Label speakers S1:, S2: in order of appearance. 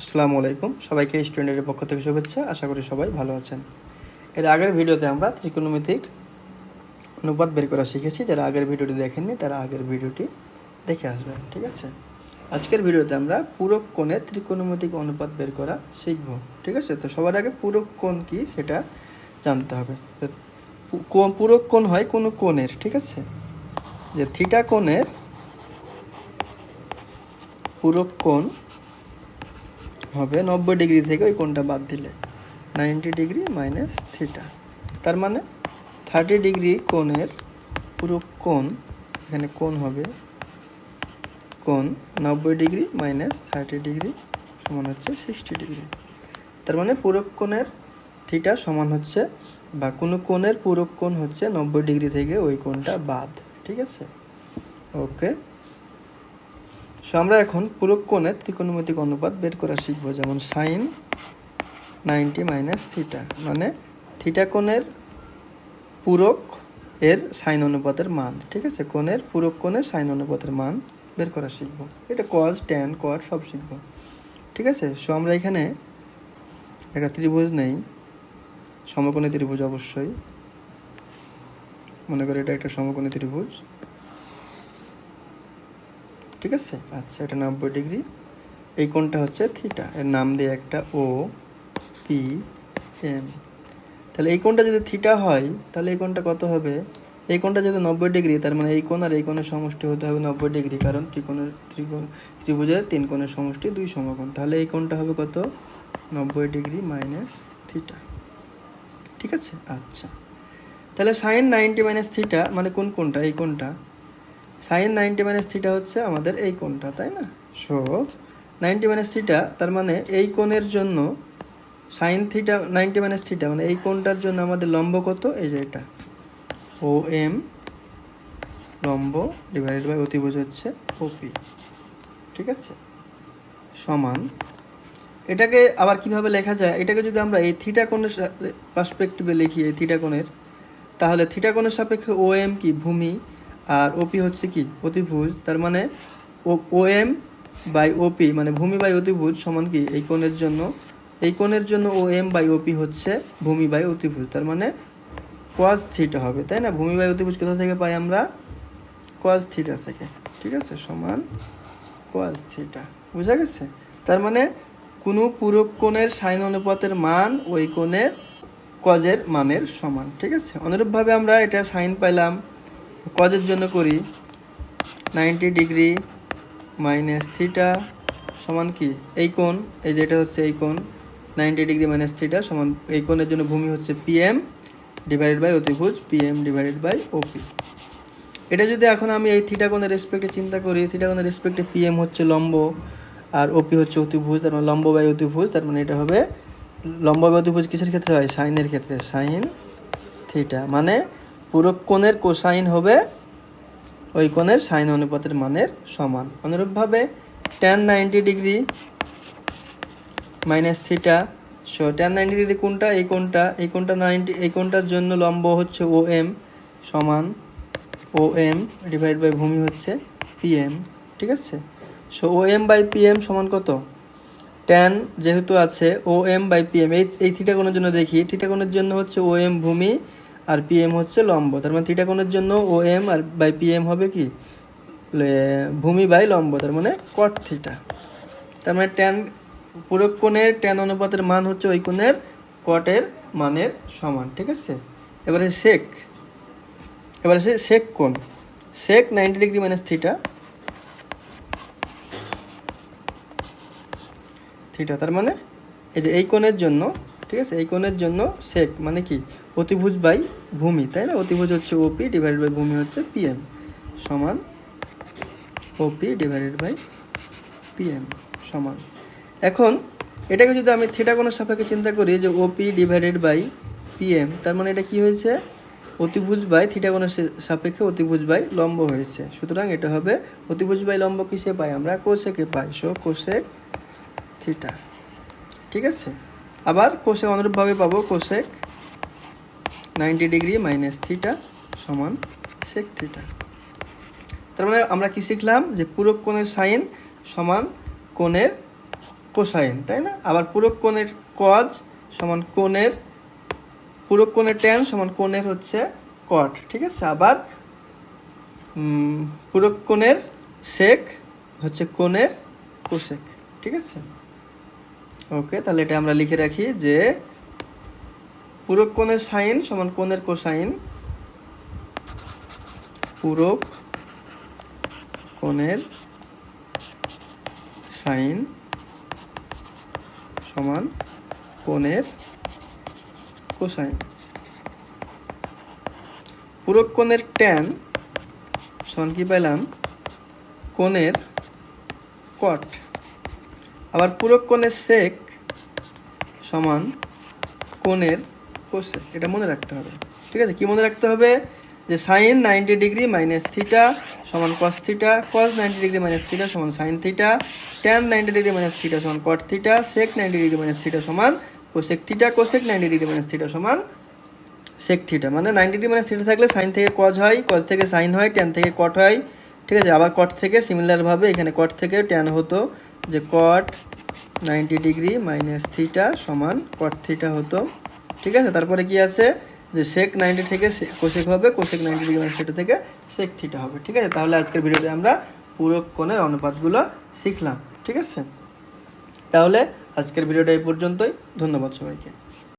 S1: আসসালামু আলাইকুম। সবাইকে স্টুডেন্টের পক্ষ থেকে শুভেচ্ছা। আশা করি সবাই ভালো আছেন। এর আগের ভিডিওতে আমরা ত্রিকোণমিতিক অনুপাত বের করা শিখেছি। যারা আগের ভিডিওটি দেখেননি, তারা আগের ভিডিওটি দেখে আসবেন, ঠিক আছে? আজকের ভিডিওতে আমরা পূরক কোণে ত্রিকোণমিতিক অনুপাত বের করা শিখব, ঠিক আছে? তো সবার আগে পূরক কোণ কী সেটা জানতে হবে। তো পূরক কোণ হয় কোনো কোণের, ঠিক আছে? যে থিটা কোণের পূরক কোণ হবে নব্বই ডিগ্রি থেকে ওই কোণটা বাদ দিলে। Ninety degree minus theta. তার মানে থার্টি ডিগ্রি কোণের পুরো কোণ, এখানে কোণ হবে, কোণ নব্বই ডিগ্রি মাইনাস থার্টি ডিগ্রি সমান হচ্ছে সিক্সটি ডিগ্রি। তার মানে পূরক কোণের থিটা সমান হচ্ছে বা কোনো কোণের পূরক কোণ হচ্ছে নব্বই ডিগ্রি থেকে ওই কোণটা বাদ, ঠিক আছে? ওকে। সো আমরা এখন পূরক কোণের ত্রিকোণমিতিক অনুপাত বের করা শিখব, যেমন সাইন নাইনটি মাইনাস থিটা মানে থিটা কোণের পূরক এর সাইন অনুপাতের মান, ঠিক আছে? কোণের পূরক কোণের সাইন অনুপাতের মান বের করা শিখব। এটা কজ ট্যান কট সব শিখব, ঠিক আছে? সো আমরা এখানে একটা ত্রিভুজ নেই, সমকোণী ত্রিভুজ অবশ্যই। মনে করি এটা একটা সমকোণী ত্রিভুজ। ঠিক আছে? আচ্ছা এটা নব্বই ডিগ্রি। এই কোণটা হচ্ছে থিটা। এর নাম দিয়ে একটা ও পি এম তাহলে এই কোণটা যদি থিটা হয়, তাহলে এই কোণটা কত হবে? এই কোণটা যদি নব্বই ডিগ্রি, তার মানে এই কোণ আর এই কোণের সমষ্টি হতে হবে নব্বই ডিগ্রি, কারণ ত্রিকোণের ত্রিকোণ, ত্রিভুজের তিন কোণের সমষ্টি, দুই সমকোণ। তাহলে এই কোণটা হবে কত? নব্বই ডিগ্রি মাইনাস থিটা। ঠিক আছে? আচ্ছা। তাহলে সাইন নাইনটি মাইনাস থিটা মানে কোন কোনটা এই কোণটা। সাইন নাইনটি মাইনাস থিটা হচ্ছে আমাদের এই কোণটা, তাই না? সো নাইনটি মাইনাস থিটা, তার মানে এই কোণের জন্য sine theta, ninety minus theta মানে এই কোণটার জন্য আমাদের লম্ব কত? এই যে এটা। ও এম লম্ব ডিভাইডেড বাই অতিভুজ হচ্ছে ওপি ঠিক আছে? সমান। এটাকে আবার কীভাবে লেখা যায়? এটাকে যদি আমরা এই থিটা কোণের পার্সপেক্টিভে লিখি, এই থিটা কোণের, তাহলে থিটা কোণের সাপেক্ষে ও এম কি? ভূমি। আর ওপি হচ্ছে কি? অতিভুজ, তার মানে ও এম বাই ওপি মানে ভূমি বাই অতিভুজ সমান কি? এই কোণের জন্য। এই কোণের জন্য ও এম বাই ওপি হচ্ছে ভূমি বাই অতিভুজ, তার মানে কোয়াজ থিটা হবে, তাই না? ভূমি বাই অতিভুজ কোথা থেকে পাই আমরা? কোয়াজ থিটা থেকে, ঠিক আছে? সমান কোয়াজ থিটা বুঝা গেছে? তার মানে কোনো পূরক কোণের সাইন অনুপাতের মান ওই কোণের কজের মানের সমান, ঠিক আছে? অনুরূপভাবে আমরা এটা সাইন পাইলাম। কজের জন্য করি? নাইনটি ডিগ্রি মাইনাস থিটা সমান কি? এই কোণ, এই যেটা হচ্ছে এই কোণ, নাইনটি ডিগ্রি মাইনাস থিটা সমান, এই কোণের জন্য ভূমি হচ্ছে পিএম ডিভাইডেড বাই অতিভুজ, পিএম ডিভাইডেড বাই ওপি। এটা যদি এখন আমি এই থিটা কোণের রেসপেক্টে চিন্তা করি থিটা কোণের রেসপেক্টে পিএম হচ্ছে লম্ব আর ওপি হচ্ছে অতিভুজ, তার মানে লম্ব বাই অতিভুজ, তার মানে এটা হবে লম্ব বাই অতিভুজ কিসের ক্ষেত্রে হয়? সাইনের ক্ষেত্রে, সাইন থিটা। মানে পূরক কোণের কোসাইন হবে ওই কোণের সাইন অনুপাতের মানের সমান। অনুরূপভাবে tan ninety degree minus theta so tan ninety degree কোনটা এই কোনটা এই কোনটা নাইনটি এই কোনটার জন্য লম্ব হচ্ছে ও এম সমান ও এম ডিভাইড বাই ভূমি হচ্ছে পিএম ঠিক আছে? So O M by PM সমান কত? টেন যেহেতু আছে ও এম বাই পিএম এই এই থিটা কোণের জন্য দেখি থিটা কোণের জন্য হচ্ছে ও এম ভূমি আর পিএম হচ্ছে লম্ব। তার মানে থিটা কোণের জন্য ও এম আর বাই পিএম হবে কি? ভূমি বাই লম্ব, তার মানে কট থিটা তার মানে ট্যান পূরক কোণের ট্যান অনুপাতের মান হচ্ছে ওই কোণের কটের মানের সমান, ঠিক আছে? এবারে সেক এবারে সে সেক কোণ। Sec ninety degree minus theta theta তার মানে এই যে এই কোণের জন্য ঠিক আছে? এই কোণের জন্য সেক মানে কি? অতিভুজ বাই ভূমি, তাই না? অতিভুজ হচ্ছে ওপি ডিভাইডেড বাই ভূমি হচ্ছে পিএম সমান ওপি ডিভাইডেড বাই পিএম সমান। এখন এটাকে যদি আমি থিটা কোণের সাপেক্ষে চিন্তা করি যে ওপি ডিভাইডেড বাই পিএম তার মানে এটা কি হয়েছে? অতিভুজ বাই থিটা কোণের সাপেক্ষে অতিভুজ বাই লম্ব হয়েছে। সুতরাং এটা হবে অতিভুজ বাই লম্ব কিসে পাই? আমরা কোষেকে পাই। সো কোষেক থিটা ঠিক আছে? আবার কোষে অনুরূপভাবে পাবো cosec ninety degree minus theta সমান সেক থিটা তার মানে আমরা কি শিখলাম? যে পূরক কোণের সাইন সমান কোণের কোসাইন, তাই না? আবার পূরক কোণের কজ সমান কোণের, পূরক কোণের ট্যান সমান কোণের হচ্ছে কট ঠিক আছে? আবার পূরক কোণের সেক হচ্ছে কোণের কোসেক ঠিক আছে? ওকে তাহলে এটা আমরা লিখে রাখি যে পূরক কোণের সাইন সমান কোণের কোসাইন পূরক কোণের সাইন সমান কোণের কোসাইন। পূরক কোণের ট্যান সমান কি পেলাম কোণের কট আবার পূরক কোণের সেক সমান কোণের কোসেক এটা মনে রাখতে হবে। ঠিক আছে? কি মনে রাখতে হবে? যে sine ninety degree minus theta সমান cos theta cos ninety degree minus theta সমান sine theta tan ninety degree minus theta সমান cot theta sec ninety degree minus theta সমান cosec theta cosec ninety degree minus theta সমান sec theta মানে ninety degree minus theta থাকলে sine থেকে cos হয় cos থেকে sine হয় tan থেকে কট হয়। ঠিক আছে? আবার কট থেকে সিমিলারভাবে এখানে কট থেকে ট্যান হতো। যে cot ninety degree minus theta সমান কট থিটা হতো। ঠিক আছে? তারপরে কি আছে? যে সেক নাইনটি থেকে কোশেক হবে cosec ninety degree minus theta থেকে সেক থিটা হবে। ঠিক আছে? তাহলে আজকের ভিডিওতে আমরা পুরো কোণের অনুপাতগুলো শিখলাম। ঠিক আছে? তাহলে আজকের ভিডিওটা এই পর্যন্তই। ধন্যবাদ সবাইকে।